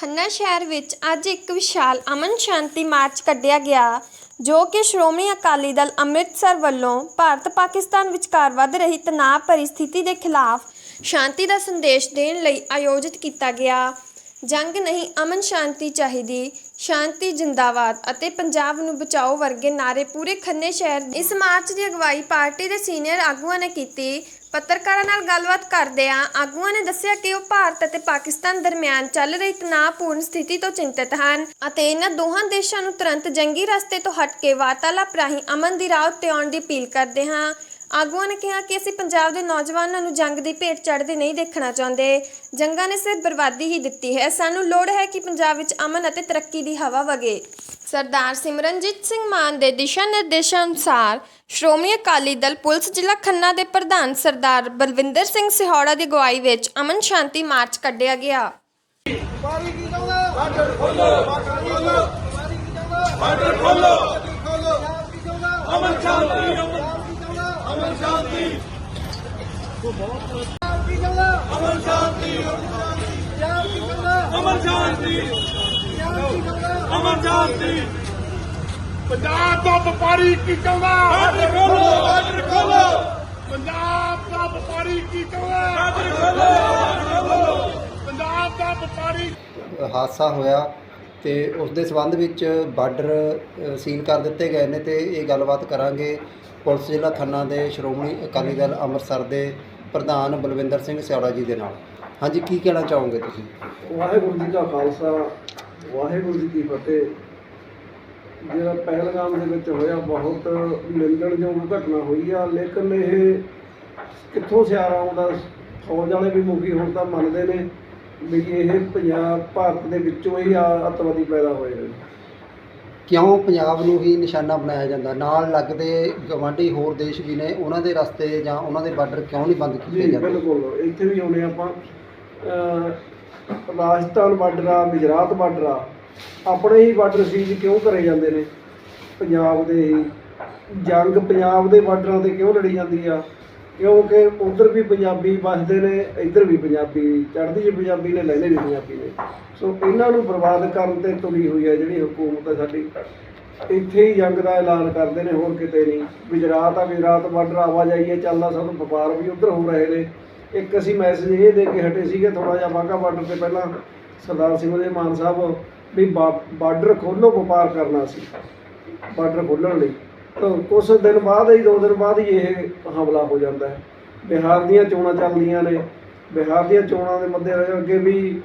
ਖੰਨਾ ਸ਼ਹਿਰ ਵਿੱਚ ਅੱਜ ਇੱਕ ਵਿਸ਼ਾਲ ਅਮਨ ਸ਼ਾਂਤੀ ਮਾਰਚ ਕੱਢਿਆ ਗਿਆ, ਜੋ ਕਿ ਸ਼੍ਰੋਮਣੀ ਅਕਾਲੀ ਦਲ ਅੰਮ੍ਰਿਤਸਰ ਵੱਲੋਂ ਭਾਰਤ ਪਾਕਿਸਤਾਨ ਵਿਚਕਾਰ ਵੱਧ ਰਹੀ ਤਣਾਅ ਭਰੀ ਸਥਿਤੀ ਦੇ ਖਿਲਾਫ ਸ਼ਾਂਤੀ ਦਾ ਸੰਦੇਸ਼ ਦੇਣ ਲਈ ਆਯੋਜਿਤ ਕੀਤਾ ਗਿਆ। ਜੰਗ ਨਹੀਂ, ਅਮਨ ਸ਼ਾਂਤੀ ਚਾਹੀਦੀ। ਸ਼ਾਂਤੀ, ਜਿੰਦਾਬਾਦ ਅਤੇ ਪੰਜਾਬ ਨੂੰ ਬਚਾਓ ਵਰਗੇ ਨਾਰੇ ਪੂਰੇ ਖੰਨੇ ਸ਼ਹਿਰ ਇਸ ਮਾਰਚ ਦੀ ਅਗਵਾਈ ਪਾਰਟੀ ਦੇ ਸੀਨੀਅਰ ਆਗੂਆਂ ਨੇ ਕੀਤੀ। ਪੱਤਰਕਾਰਾਂ ਨਾਲ ਗੱਲਬਾਤ ਕਰਦਿਆਂ ਆਗੂਆਂ ਨੇ ਦੱਸਿਆ ਕਿ ਉਹ ਭਾਰਤ ਅਤੇ ਪਾਕਿਸਤਾਨ ਦਰਮਿਆਨ ਚੱਲ ਰਹੀ ਤਣਾਅਪੂਰਨ ਸਥਿਤੀ ਤੋਂ ਚਿੰਤਤ ਹਨ ਅਤੇ ਇਹਨਾਂ ਦੋਹਾਂ ਦੇਸ਼ਾਂ ਨੂੰ ਤੁਰੰਤ ਜੰਗੀ ਰਸਤੇ ਤੋਂ ਹਟ ਕੇ ਵਾਰਤਾਲਾਪ ਰਾਹੀਂ ਅਮਨ ਦੀ ਰਾਹ ਉੱਤੇ ਆਉਣ ਦੀ ਅਪੀਲ ਕਰਦੇ ਹਾਂ। ਆਗੂਆਂ ਨੇ ਕਿਹਾ ਕਿ ਅਸੀਂ ਪੰਜਾਬ ਦੇ ਨੌਜਵਾਨਾਂ ਨੂੰ ਜੰਗ ਦੀ ਭੇਟ ਚੜ੍ਹਦੇ ਨਹੀਂ ਦੇਖਣਾ ਚਾਹੁੰਦੇ। ਜੰਗਾਂ ਨੇ ਸਿਰਫ ਬਰਬਾਦੀ ਹੀ ਦਿੱਤੀ ਹੈ। ਸਾਨੂੰ ਲੋੜ ਹੈ ਕਿ ਪੰਜਾਬ ਵਿੱਚ ਅਮਨ ਅਤੇ ਤਰੱਕੀ ਦੀ ਹਵਾ ਵਗੇ। ਸਰਦਾਰ ਸਿਮਰਨਜੀਤ ਸਿੰਘ ਮਾਨ ਦੇ ਦਿਸ਼ਾ ਨਿਰਦੇਸ਼ਾਂ ਅਨੁਸਾਰ ਸ਼੍ਰੋਮਣੀ ਅਕਾਲੀ ਦਲ ਪੁਲਿਸ ਜ਼ਿਲ੍ਹਾ ਖੰਨਾ ਦੇ ਪ੍ਰਧਾਨ ਸਰਦਾਰ ਬਲਵਿੰਦਰ ਸਿੰਘ ਸਿਹੌੜਾ ਦੀ ਅਗਵਾਈ ਵਿੱਚ ਅਮਨ ਸ਼ਾਂਤੀ ਮਾਰਚ ਕੱਢਿਆ ਗਿਆ। ਬਾਰਡਰ ਖੋਲੋ ਬਾਰਡਰ ਖੋਲੋ ਬਾਰਡਰ ਖੋਲੋ ਕੀ ਚਾਹੁੰਦਾ ਅਮਨ ਸ਼ਾਂਤੀ ਅਮਨ ਸ਼ਾਂਤੀ ਕੀ ਚਾਹੁੰਦਾ ਅਮਨ ਸ਼ਾਂਤੀ ਪੰਜਾਬ ਅਮਨ ਸ਼ਾਂਤੀ ਅਮਨ ਸ਼ਾਂਤੀ ਪੰਜਾਬ ਦਾ ਵਪਾਰੀ ਕੀ ਚਾਹੁੰਦਾ ਬਾਰਡਰ ਖੋਲੋ ਬਾਰਡਰ ਖੋਲੋ ਪੰਜਾਬ ਦਾ ਵਪਾਰੀ ਕੀ ਚਾਹੁੰਦਾ ਖੋਲੋ ਪੰਜਾਬ ਦਾ ਵਪਾਰੀ ਹਾਦਸਾ ਹੋਇਆ। ਤੇ ਉਸ ਦੇ ਸਬੰਧ ਵਿੱਚ ਬਾਰਡਰ ਸੀਲ ਕਰ ਦਿੱਤੇ ਗਏ ਨੇ ਤੇ ਇਹ ਗੱਲਬਾਤ ਕਰਾਂਗੇ ਪੁਲਿਸ ਜ਼ਿਲ੍ਹਾ ਖੰਨਾ ਦੇ ਸ਼੍ਰੋਮਣੀ ਅਕਾਲੀ ਦਲ ਅੰਮ੍ਰਿਤਸਰ ਦੇ ਪ੍ਰਧਾਨ ਬਲਵਿੰਦਰ ਸਿੰਘ ਸਿਆੜਾ ਜੀ ਦੇ ਨਾਲ। ਹਾਂਜੀ, ਕੀ ਕਹਿਣਾ ਚਾਹੋਗੇ ਤੁਸੀਂ? ਵਾਹਿਗੁਰੂ ਜੀ ਕਾ ਖਾਲਸਾ, ਵਾਹਿਗੁਰੂ ਜੀ ਕੀ ਫਤਿਹ। ਜਿਹੜਾ ਪਹਿਲਗਾਮ ਦੇ ਵਿੱਚ ਹੋਇਆ ਬਹੁਤ ਨਿੰਦਣਯੋਗ ਘਟਨਾ ਹੋਈ ਆ, ਲੇਕਿਨ ਇਹ ਕਿੱਥੋਂ ਸਿਆਰਾ ਆਉਂਦਾ ਫੌਜ ਵਾਲੇ ਵੀ ਮੁਖੀ ਹੁਣ ਤਾਂ ਮੰਨਦੇ ਨੇ। ਵੀ ਇਹ ਪੰਜਾਬ ਭਾਰਤ ਦੇ ਵਿੱਚੋਂ ਹੀ ਆ- ਅੱਤਵਾਦੀ ਪੈਦਾ ਹੋਏ ਨੇ। ਕਿਉਂ ਪੰਜਾਬ ਨੂੰ ਹੀ ਨਿਸ਼ਾਨਾ ਬਣਾਇਆ ਜਾਂਦਾ? ਨਾਲ ਲੱਗਦੇ ਗਵਾਂਢੀ ਹੋਰ ਦੇਸ਼ ਵੀ ਨੇ ਉਹਨਾਂ ਦੇ ਰਸਤੇ ਜਾਂ ਉਹਨਾਂ ਦੇ ਬਾਰਡਰ ਕਿਉਂ ਨਹੀਂ ਬੰਦ ਕੀਤੇ ਜੀ ਜਾਂਦੇ? ਬਿਲਕੁਲ। ਇੱਥੇ ਵੀ ਆਉਣੇ ਆਪਾਂ ਅਹ ਰਾਜਸਥਾਨ ਬਾਰਡਰ ਆ ਗੁਜਰਾਤ ਬਾਰਡਰ ਆ ਆਪਣੇ ਹੀ ਬਾਰਡਰ ਸੀਜ਼ ਕਿਉਂ ਕਰੇ ਜਾਂਦੇ ਨੇ? ਪੰਜਾਬ ਦੇ ਹੀ। ਜੰਗ ਪੰਜਾਬ ਦੇ ਬਾਰਡਰਾਂ ਤੇ ਕਿਉਂ ਲੜੀ ਜਾਂਦੀ ਆ? ਕਿਉਂਕਿ ਉਧਰ ਵੀ ਪੰਜਾਬੀ ਵੱਸਦੇ ਨੇ, ਇੱਧਰ ਵੀ ਪੰਜਾਬੀ, ਚੜ੍ਹਦੀ ਜੀ ਪੰਜਾਬੀ ਨੇ, ਲੈਂਦੇ ਵੀ ਪੰਜਾਬੀ ਨੇ। ਸੋ ਇਹਨਾਂ ਨੂੰ ਬਰਬਾਦ ਕਰਨ ਤੇ ਤੁਲੀ ਹੋਈ ਹੈ ਜਿਹੜੀ ਹਕੂਮਤ ਹੈ ਸਾਡੀ। ਇੱਥੇ ਹੀ ਜੰਗ ਦਾ ਐਲਾਨ ਕਰਦੇ ਨੇ, ਹੋਰ ਕਿਤੇ ਨਹੀਂ। ਗੁਜਰਾਤ ਆ, ਗੁਜਰਾਤ ਬਾਰਡਰ ਆਵਾਜਾਈ ਹੈ, ਚੱਲਦਾ ਸਾਨੂੰ ਵਪਾਰ ਵੀ ਉਧਰ ਹੋ ਰਹੇ ਨੇ। ਇੱਕ ਅਸੀਂ ਮੈਸੇਜ ਇਹ ਦੇ ਕੇ ਹਟੇ ਸੀਗੇ ਥੋੜਾ ਜਿਹਾ ਵਾਹਗਾ ਬਾਰਡਰ ਤੇ ਪਹਿਲਾਂ ਸਰਦਾਰ ਸਿੰਘ ਦੇ ਮਾਨ ਸਾਹਿਬ ਵੀ ਬਾਰਡਰ ਖੋਲੋ ਵਪਾਰ ਕਰਨਾ ਸੀ। ਬਾਰਡਰ ਖੋਲਣ ਲਈ। ਕੁਝ ਦਿਨ ਬਾਅਦ ਹੀ, ਦੋ ਦਿਨ ਬਾਅਦ ਹੀ ਇਹ ਹਮਲਾ ਹੋ ਜਾਂਦਾ ਹੈ। ਬਿਹਾਰ ਦੀਆਂ ਚੋਣਾਂ ਚੱਲਦੀਆਂ ਨੇ। ਬਿਹਾਰ ਦੀਆਂ ਚੋਣਾਂ ਦੇ ਮੱਦੇ ਅੱਗੇ ਵੀ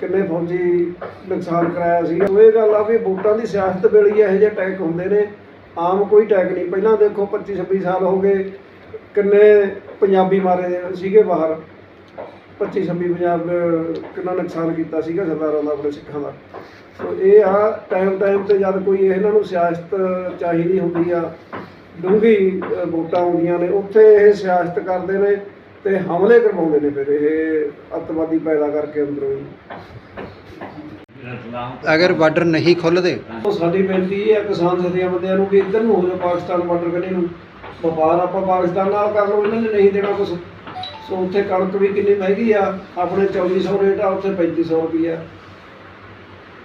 ਕਿੰਨੇ ਫੌਜੀ ਨੁਕਸਾਨ ਕਰਾਇਆ ਸੀ। ਉਹ ਇਹ ਗੱਲ ਆ ਵੀ ਵੋਟਾਂ ਦੀ ਸਿਆਸਤ ਵੇਲੇ ਇਹੋ ਜਿਹੇ ਅਟੈਕ ਹੁੰਦੇ ਨੇ। ਆਮ ਕੋਈ ਅਟੈਕ ਨਹੀਂ। ਪਹਿਲਾਂ ਦੇਖੋ 25 26 ਸਾਲ ਹੋ ਗਏ। ਕਿੰਨੇ ਪੰਜਾਬੀ ਮਾਰੇ ਸੀਗੇ ਬਾਹਰ। 25 26 ਪੰਜਾਬ ਕਿੰਨਾ ਨੁਕਸਾਨ ਕੀਤਾ ਸੀਗਾ ਸਰਦਾਰਾਂ ਦਾ ਆਪਣੇ ਸਿੱਖਾਂ ਦਾ। ਸੋ ਇਹ ਆ ਟਾਈਮ ਟਾਈਮ ਤੇ ਜਦ ਕੋਈ ਇਹਨਾਂ ਨੂੰ ਸਿਆਸਤ ਚਾਹੀਦੀ ਹੁੰਦੀ ਆ ਅਹ, ਵੋਟਾਂ ਆਉਂਦੀਆਂ ਨੇ ਉੱਥੇ ਇਹ ਸਿਆਸਤ ਕਰਦੇ ਨੇ ਤੇ ਹਮਲੇ ਕਰਵਾਉਂਦੇ ਨੇ ਫਿਰ ਇਹ ਅੱਤਵਾਦੀ ਪੈਦਾ ਕਰਕੇ ਅੰਦਰੋਂ ਹੀ। ਅਗਰ ਬਾਰਡਰ ਨਹੀਂ ਖੁੱਲਦੇ। ਉਹ ਸਾਡੀ ਬੇਨਤੀ ਇਹ ਹੈ ਕਿਸਾਨ ਜਥੇਬੰਦੀਆਂ ਬੰਦਿਆਂ ਨੂੰ ਵੀ ਇੱਧਰ ਨੂੰ ਹੋ ਜਾਓ ਪਾਕਿਸਤਾਨ ਬਾਰਡਰ ਕੰਢੇ ਨੂੰ। ਵਪਾਰ ਆਪਾਂ ਪਾਕਿਸਤਾਨ ਨਾਲ ਕਰ ਲਓ ਇਹਨਾਂ ਨੇ ਨਹੀਂ ਦੇਣਾ ਕੁਝ ਸੋ ਉੱਥੇ ਕਣਕ ਵੀ ਕਿੰਨੀ ਮਹਿੰਗੀ ਆ, ਆਪਣੇ 2400 ਰੇਟ ਆ, ਉੱਥੇ 3500 ਰੁਪਈਆ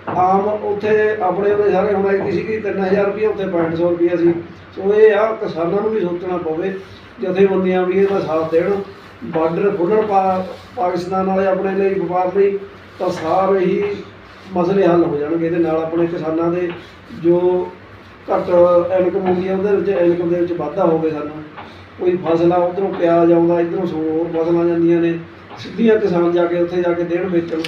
ਆਮ ਉੱਥੇ ਆਪਣੇ ਉਹਦੇ ਸਾਰੇ ਹੁਣ ਆਈ ਸੀਗੀ 3000 ਰੁਪਈਆ ਉੱਥੇ 6500 ਰੁਪਈਆ ਸੀ। ਸੋ ਇਹ ਆ, ਕਿਸਾਨਾਂ ਨੂੰ ਵੀ ਸੋਚਣਾ ਪਵੇ, ਜਥੇਬੰਦੀਆਂ ਵੀ ਇਹਦਾ ਸਾਥ ਦੇਣ, ਬਾਰਡਰ ਖੁੱਲ੍ਹਣ ਪਾ, ਪਾਕਿਸਤਾਨ ਵਾਲੇ ਆਪਣੇ ਲਈ ਵਪਾਰ ਲਈ, ਤਾਂ ਸਾਰੇ ਹੀ ਮਸਲੇ ਹੱਲ ਹੋ ਜਾਣਗੇ। ਇਹਦੇ ਨਾਲ ਆਪਣੇ ਕਿਸਾਨਾਂ ਦੇ ਜੋ ਘੱਟ ਇਨਕਮ ਹੁੰਦੀ ਹੈ ਉਹਦੇ ਵਿੱਚ ਇਨਕਮ ਦੇ ਵਿੱਚ ਵਾਧਾ ਹੋਵੇ ਸਾਨੂੰ। ਕੋਈ ਫਸਲਾਂ ਆ ਉਧਰੋਂ ਪਿਆਜ਼ ਆਉਂਦਾ, ਇਧਰੋਂ ਹੋਰ ਫਸਲਾਂ ਜਾਂਦੀਆਂ ਨੇ, ਸਿੱਧੀਆਂ ਕਿਸਾਨ ਜਾ ਕੇ ਉੱਥੇ ਜਾ ਕੇ ਦੇਣ ਵੇਚਣ।